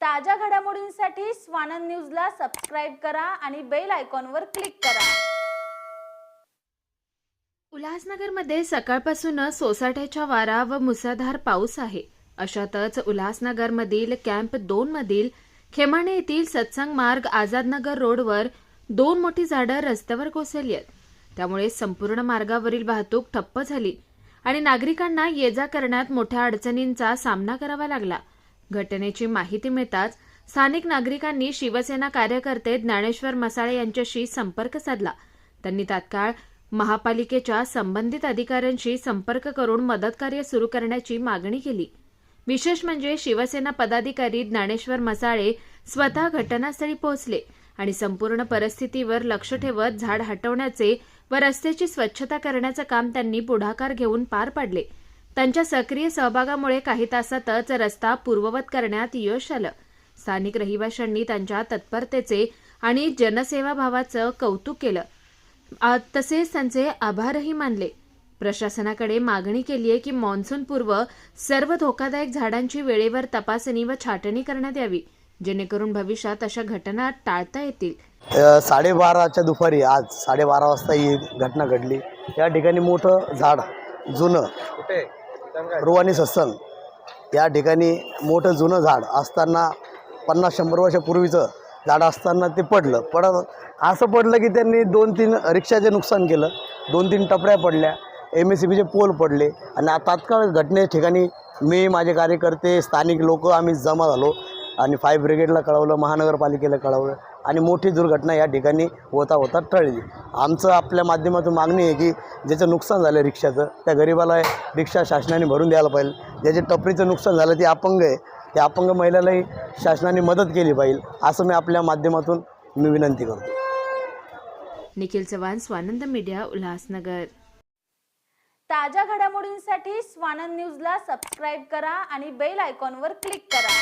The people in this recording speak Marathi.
ताज्या घडामोडींसाठी स्वानंद न्यूजला सबस्क्राईब करा आणि बेल आयकॉनवर क्लिक करा. उल्हासनगरमध्ये सकाळपासूनच सोसाट्याच्या वारा व मुसळधार पाऊस आहे. अशातच उल्हासनगरमधील कॅम्प दोन मधील खेमाणे येथील सत्संग मार्ग आझादनगर रोडवर दोन मोठी झाडं रस्त्यावर कोसळली आहेत. त्यामुळे संपूर्ण मार्गावरील वाहतूक ठप्प झाली आणि नागरिकांना ये जा करण्यात मोठ्या अडचणींचा सामना करावा लागला. घटनेची माहिती मिळताच स्थानिक नागरिकांनी शिवसेना कार्यकर्ते ज्ञानेश्वर मसाळे यांच्याशी संपर्क साधला. त्यांनी तात्काळ महापालिकेच्या संबंधित अधिकाऱ्यांशी संपर्क करून मदतकार्य सुरू करण्याची मागणी केली. विशेष म्हणजे शिवसेना पदाधिकारी ज्ञानेश्वर मसाळे स्वतः घटनास्थळी पोहोचले आणि संपूर्ण परिस्थितीवर लक्ष ठेवत झाड हटवण्याचे व रस्त्याची स्वच्छता करण्याचं काम त्यांनी पुढाकार घेऊन पार पाडले. त्यांच्या सक्रिय सहभागामुळे काही तासातच रस्ता पूर्ववत करण्यात यश आलं. स्थानिक रहिवाशांनी त्यांच्या तत्परतेचे आणि जनसेवाभावाचं कौतुक केलं. तसेच त्यांचे आभारही मानले. प्रशासनाकडे मागणी केली आहे की मान्सूनपूर्व सर्व धोकादायक झाडांची वेळेवर तपासणी व छाटणी करण्यात यावी जेणेकरून भविष्यात अशा घटना टाळता येतील. साडेबाराच्या दुपारी आज साडेबारा वाजता ही घटना घडली. या ठिकाणी मोठं झाड जुनं. रुवानी सत्संग. या ठिकाणी मोठं जुनं झाड असताना पन्नास शंभर वर्षापूर्वीचं झाड असताना ते पडलं. पडत असं पडलं की त्यांनी दोन तीन रिक्षाचे नुकसान केलं. दोन तीन टपऱ्या पडल्या. एम एस सी बीचे पोल पडले. आणि तात्काळ घटने ठिकाणी मी माझे कार्यकर्ते स्थानिक लोक आम्ही जमा झालो. आणि फायर ब्रिगेडला कळवलं महानगरपालिकेला कळवलं आणि मोठी दुर्घटना या ठिकाणी होता होता टळली. आमचं आपल्या माध्यमातून मागणी आहे की ज्याचं नुकसान झालं रिक्षाचं त्या गरिबाला रिक्षा शासनाने भरून द्यायला पाहिजे. ज्याचे टपरीचं नुकसान झालं ते अपंग आहे. त्या अपंग महिलालाही शासनाने मदत केली पाहिजे असं मी आपल्या माध्यमातून मी विनंती करतो. निखिल चव्हाण स्वानंद मीडिया उल्हासनगर. ताज्या घडामोडींसाठी स्वानंद न्यूजला सबस्क्राईब करा आणि बेल आयकॉनवर क्लिक करा.